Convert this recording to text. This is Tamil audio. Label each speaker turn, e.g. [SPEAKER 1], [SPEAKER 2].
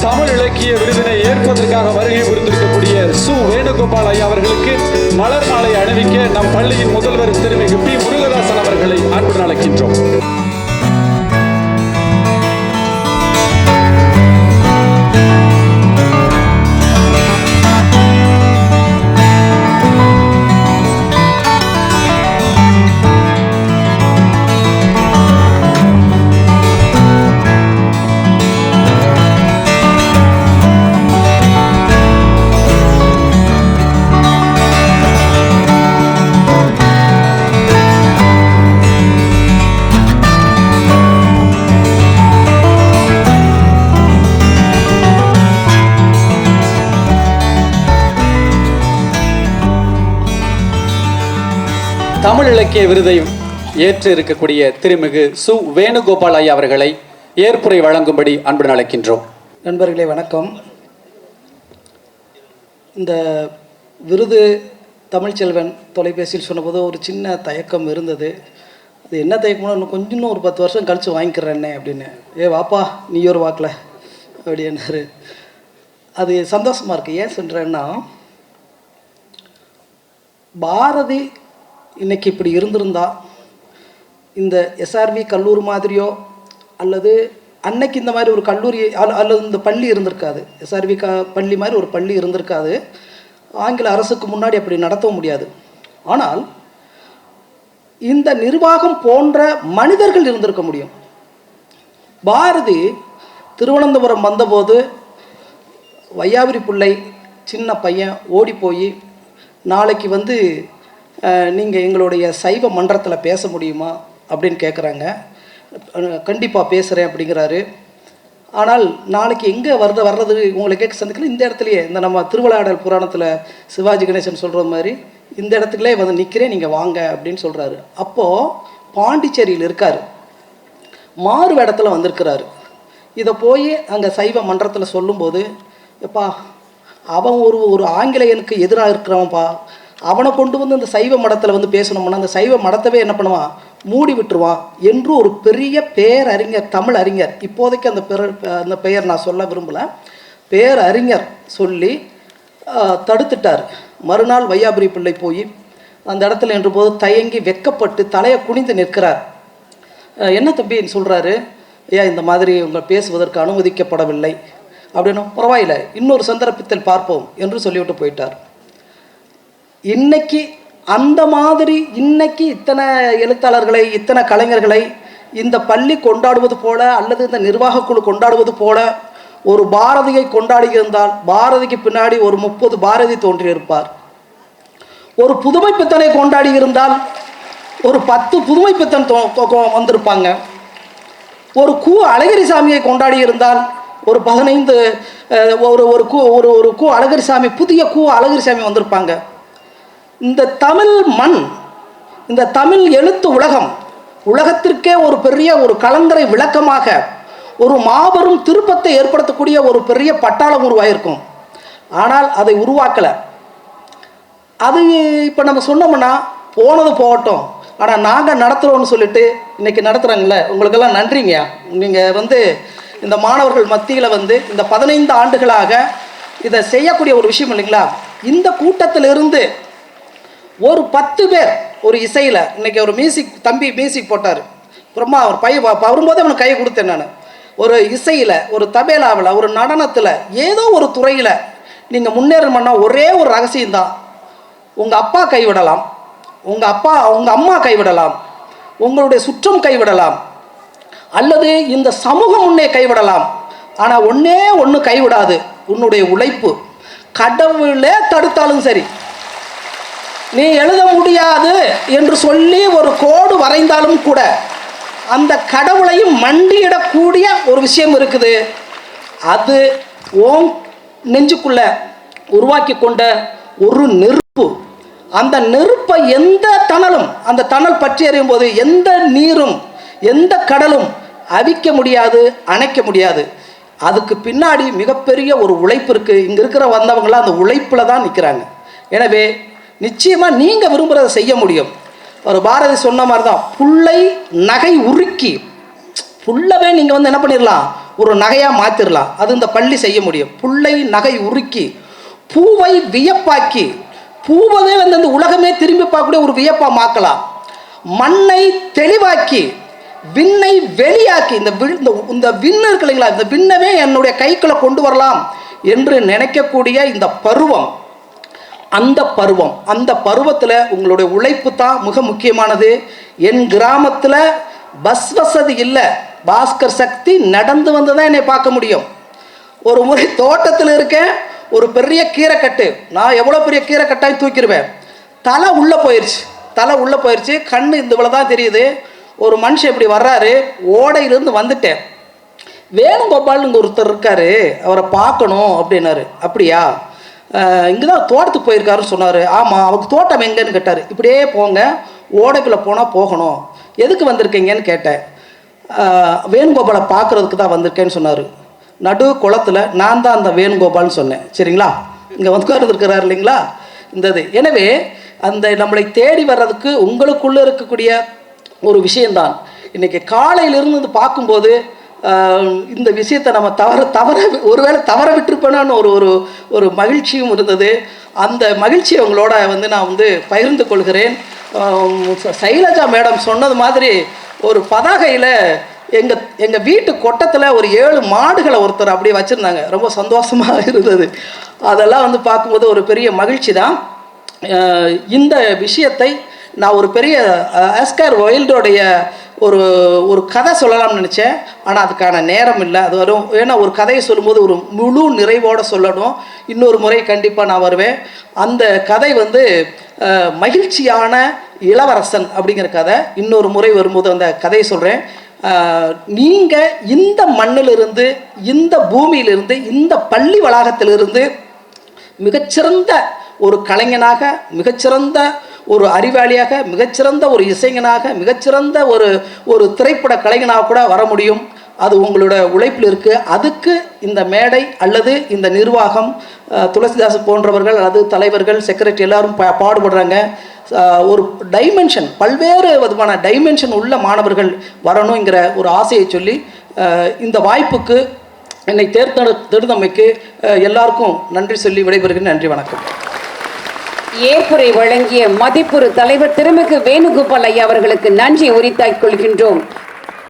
[SPEAKER 1] தமிழ் இலக்கிய விருதினை ஏற்பதற்காக வருகை புரிந்திருக்கக்கூடிய சு. வேணுகோபால் ஐயா அவர்களுக்கு மலர் மாலை அணிவிக்க நம் பள்ளியின் முதல்வர் திருமிகு பி. முருகதாசன் அவர்களை அன்புடன் அழைக்கின்றோம். தமிழ் இலக்கிய விருதையும் ஏற்று இருக்கக்கூடிய திருமிகு சு. வேணுகோபால் ஐயா அவர்களை ஏற்புரை வழங்கும்படி அன்புடன் அழைக்கின்றோம்.
[SPEAKER 2] நண்பர்களே வணக்கம். இந்த விருது தமிழ்ச்செல்வன் தொலைபேசியில் சொன்னபோது ஒரு சின்ன தயக்கம் இருந்தது. அது என்ன தயக்கம்னா இன்னும் கொஞ்சம் இன்னும் ஒரு பத்து வருஷம் கழித்து வாங்கிக்கிறேன்னே அப்படின்னு. ஏ வாப்பா நீ ஒரு வாக்கில் அப்படின்னாரு. அது சந்தோஷமாக இருக்குது ஏன் சொல்கிறேன்னா பாரதி இன்னைக்கு இப்படி இருந்திருந்தா இந்த எஸ்ஆர்வி கல்லூரி மாதிரியோ அல்லது அன்னைக்கு இந்த மாதிரி ஒரு கல்லூரி அல்ல- அல்லது இந்த பள்ளி இருந்திருக்காது. எஸ்ஆர்வி க பள்ளி மாதிரி ஒரு பள்ளி இருந்திருக்காது. ஆங்கில அரசுக்கு முன்னாடி அப்படி நடத்தவும் முடியாது. ஆனால் இந்த நிர்வாகம் போன்ற மனிதர்கள் இருந்திருக்க முடியும். பாரதி திருவனந்தபுரம் வந்தபோது வையாபுரி பிள்ளை சின்ன பையன் ஓடி போய் நாளைக்கு வந்து நீங்கள் எங்களுடைய சைவ மன்றத்தில் பேச முடியுமா அப்படின்னு கேட்குறாங்க கண்டிப்பாக பேசுகிறேன் அப்படிங்கிறாரு. ஆனால் நாளைக்கு எங்கே வர்றது வர்றது உங்களை கேட்க சந்திக்கல. இந்த இடத்துலையே இந்த நம்ம திருவிளையாடல் புராணத்தில் சிவாஜி கணேசன் சொல்கிற மாதிரி இந்த இடத்துக்குள்ளே வந்து நிற்கிறேன் நீங்கள் வாங்க அப்படின்னு சொல்கிறாரு அப்போது பாண்டிச்சேரியில் இருக்கார். மாறு இடத்துல வந்திருக்கிறாரு. இதை போய் அங்கே சைவ மன்றத்தில் சொல்லும்போது எப்பா அவன் ஒரு ஒரு ஆங்கிலேயனுக்கு எதிராக இருக்கிறவன்ப்பா. அவனை கொண்டு வந்து அந்த சைவ மடத்தில் வந்து பேசணும்னா அந்த சைவ மடத்தவே என்ன பண்ணுவான்? மூடி விட்டுருவான் என்று ஒரு பெரிய பேரறிஞர் தமிழ் அறிஞர் இப்போதைக்கு அந்த பெயர் அந்த பெயர் நான் சொல்ல விரும்பலை. பேரறிஞர் சொல்லி தடுத்துட்டார். மறுநாள் வையாபுரி பிள்ளை போய் அந்த இடத்துல நின்ற போது தயங்கி வெக்கப்பட்டு தலையை குனிந்து நிற்கிறார். என்ன தம்பின்னு சொல்கிறாரு ஏன் இந்த மாதிரி உங்கள் பேசுவதற்கு அனுமதிக்கப்படவில்லை. அப்படின்னும் பரவாயில்லை இன்னொரு சந்தர்ப்பத்தில் பார்ப்போம் என்று சொல்லிவிட்டு போயிட்டார். இன்னைக்கு அந்த மாதிரி இன்னைக்கு இத்தனை எழுத்தாளர்களை இத்தனை கலைஞர்களை இந்த பள்ளி கொண்டாடுவது போல அல்லது இந்த நிர்வாகக்குழு கொண்டாடுவது போல ஒரு பாரதியை கொண்டாடி இருந்தால் பாரதிக்கு பின்னாடி ஒரு முப்பது பாரதி தோன்றியிருப்பார். ஒரு புதுமை பித்தனை கொண்டாடி இருந்தால் ஒரு பத்து புதுமை பித்தன் வந்திருப்பாங்க. ஒரு கூ அழகிரிசாமியை கொண்டாடி இருந்தால் ஒரு பதினைந்து ஒரு ஒரு கூ ஒரு ஒரு கூ அழகிரிசாமி புதிய கூ அழகிரிசாமி வந்திருப்பாங்க. இந்த தமிழ் மண் இந்த தமிழ் எழுத்து உலகம் உலகத்திற்கே ஒரு பெரிய ஒரு கலந்தரை விளக்கமாக ஒரு மாபெரும் திருப்பத்தை ஏற்படுத்தக்கூடிய ஒரு பெரிய பட்டாளம் உருவாயிருக்கும். ஆனால் அதை உருவாக்கலை. அது இப்போ நம்ம சொன்னோம்னா போனது போகட்டும். ஆனால் நாங்கள் நடத்துகிறோம்னு சொல்லிட்டு இன்னைக்கு நடத்துகிறாங்களே உங்களுக்கெல்லாம் நன்றிங்க. நீங்கள் வந்து இந்த மாணவர்கள் மத்தியில் வந்து இந்த பதினைந்து ஆண்டுகளாக இதை செய்யக்கூடிய ஒரு விஷயம் இல்லைங்களா? இந்த கூட்டத்திலிருந்து ஒரு பத்து பேர் ஒரு இசையில் இன்றைக்கி ஒரு மியூசிக் தம்பி மியூசிக் போட்டார். அப்புறமா அவர் பைய வரும்போது அவனுக்கு கையை கொடுத்தேன் நான். ஒரு இசையில் ஒரு தபேலாவில் ஒரு நடனத்தில் ஏதோ ஒரு துறையில் நீங்கள் முன்னேறணும்னா ஒரே ஒரு ரகசியம்தான். உங்கள் அப்பா கைவிடலாம். உங்கள் அப்பா உங்கள் அம்மா கைவிடலாம். உங்களுடைய சுற்றம் கைவிடலாம். அல்லது இந்த சமூகம் உன்னை கைவிடலாம். ஆனால் ஒன்றே ஒன்று கைவிடாது. உன்னுடைய உழைப்பு. கடவுளே தடுத்தாலும் சரி. நீ எழுத முடியாது என்று சொல்லி ஒரு கோடு வரைந்தாலும் கூட அந்த கடவுளையும் மண்டியிடக்கூடிய ஒரு விஷயம் இருக்குது. அது ஓம் நெஞ்சுக்குள்ள உருவாக்கி கொண்ட ஒரு நெருப்பு. அந்த நெருப்பை எந்த தணலும் அந்த தணல் பற்றி எறியும் போது எந்த நீரும் எந்த கடலும் அவிக்க முடியாது அணைக்க முடியாது. அதுக்கு பின்னாடி மிகப்பெரிய ஒரு உழைப்பு இருக்குது இங்கே இருக்கிற வந்தவங்களாம் அந்த உழைப்பில் தான் நிற்கிறாங்க எனவே நிச்சயமாக நீங்கள் விரும்புகிறத செய்ய முடியும். ஒரு பாரதி சொன்ன மாதிரி தான் புல்லை நகை உருக்கி ஃபுல்லாகவே நீங்கள் வந்து என்ன பண்ணிடலாம் ஒரு நகையாக மாற்றிடலாம் அது இந்த பள்ளி செய்ய முடியும். புல்லை நகை உருக்கி பூவை வியப்பாக்கி பூவவே வந்து அந்த உலகமே திரும்பி பார்க்கக்கூடிய ஒரு வியப்பாக மாக்கலாம் மண்ணை தெளிவாக்கி விண்ணை வெளியாக்கி இந்த இந்த இந்த விண்ணு இருக்கு இல்லைங்களா? இந்த விண்ணவே என்னுடைய கைக்குள்ளே கொண்டு வரலாம் என்று நினைக்கக்கூடிய இந்த பருவம் அந்த பருவம் அந்த பருவத்தில் உங்களுடைய உழைப்பு தான் மிக முக்கியமானது. என் கிராமத்தில் பஸ் வசதி இல்லை. பாஸ்கர் சக்தி நடந்து வந்து தான் என்னை பார்க்க முடியும். ஒரு முறை தோட்டத்தில் இருக்கேன் ஒரு பெரிய கீரைக்கட்டு. நான் எவ்வளோ பெரிய கீரைக்கட்டாய் தூக்கிடுவேன். தலை உள்ளே போயிடுச்சு தலை உள்ளே போயிடுச்சு கண் இந்த இவ்வளோ தான் தெரியுது. ஒரு மனுஷன் இப்படி வர்றாரு. ஓடையிலேருந்து வந்துட்டேன். வேணுகோபால்னு ஒருத்தர் இருக்காரு. அவரை பார்க்கணும் அப்படின்னாரு. அப்படியா? இங்கே தான் தோட்டத்துக்கு போயிருக்காருன்னு சொன்னார். ஆமாம் அவருக்கு தோட்டம் எங்கேன்னு கேட்டார். இப்படியே போங்க ஓடைக்குள்ளே போனால் போகணும். எதுக்கு வந்திருக்கீங்கன்னு கேட்டேன். வேணுகோபாலை பார்க்குறதுக்கு தான் வந்திருக்கேன்னு சொன்னார். நடு குளத்தில் நான் தான் அந்த வேணுகோபால்னு சொன்னேன். சரிங்களா? இங்கே வந்து இருக்கிறார் இல்லைங்களா? இந்த இது. எனவே அந்த நம்மளை தேடி வர்றதுக்கு உங்களுக்குள்ளே இருக்கக்கூடிய ஒரு விஷயந்தான் இன்னைக்கு காலையிலிருந்து பார்க்கும்போது இந்த விஷயத்தை நம்ம தவற தவற ஒருவேளை தவற விட்டுருப்பேனான்னு ஒரு ஒரு ஒரு மகிழ்ச்சியும் இருந்தது. அந்த மகிழ்ச்சியை உங்களோட வந்து நான் வந்து பகிர்ந்து கொள்கிறேன். சைலஜா மேடம் சொன்னது மாதிரி ஒரு பதாகையில் எங்கள் எங்கள் வீட்டு கொட்டத்தில் ஒரு ஏழு மாடுகளை ஒருத்தர் அப்படியே வச்சுருந்தாங்க. ரொம்ப சந்தோஷமாக இருந்தது. அதெல்லாம் வந்து பார்க்கும்போது ஒரு பெரிய மகிழ்ச்சி தான். இந்த விஷயத்தை நான் ஒரு பெரிய அஹ், ஆஸ்கார் ஒயில்டோடைய ஒரு ஒரு கதை சொல்லலாம்னு நினச்சேன். ஆனால் அதுக்கான நேரம் இல்லை. அது வரும் ஏன்னா ஒரு கதையை சொல்லும்போது ஒரு முழு நிறைவோடு சொல்லணும். இன்னொரு முறை கண்டிப்பாக நான் வருவேன். அந்த கதை வந்து மகிழ்ச்சியான இளவரசன் அப்படிங்கிற கதை. இன்னொரு முறை வரும்போது அந்த கதையை சொல்கிறேன் நீங்கள் இந்த மண்ணிலிருந்து இந்த பூமியிலிருந்து இந்த பள்ளி வளாகத்திலிருந்து மிகச்சிறந்த ஒரு கலைஞனாக மிகச்சிறந்த ஒரு அறிவாளியாக மிகச்சிறந்த ஒரு இசைஞனாக மிகச்சிறந்த ஒரு ஒரு திரைப்பட கலைஞனாக கூட வர முடியும். அது உங்களோட உழைப்பில் இருக்குது அதுக்கு இந்த மேடை அல்லது இந்த நிர்வாகம் துளசிதாஸ் போன்றவர்கள் அல்லது தலைவர்கள் செக்ரட்டரி எல்லாரும் பா பாடுபடுறாங்க. ஒரு டைமென்ஷன் பல்வேறு விதமான டைமென்ஷன் உள்ள மாணவர்கள் வரணுங்கிற ஒரு ஆசையை சொல்லி இந்த வாய்ப்புக்கு என்னை தேர்ந்தெடுத்தமைக்கு அஹ், எல்லாருக்கும் நன்றி சொல்லி விடைபெறுகிறேன். நன்றி வணக்கம்.
[SPEAKER 3] ஏற்புரை வழங்கிய மதிப்புறு தலைவர் திருமிகு வேணுகோபால் ஐயா அவர்களுக்கு நன்றி உரித்தாக்கிக் கொள்கின்றோம்.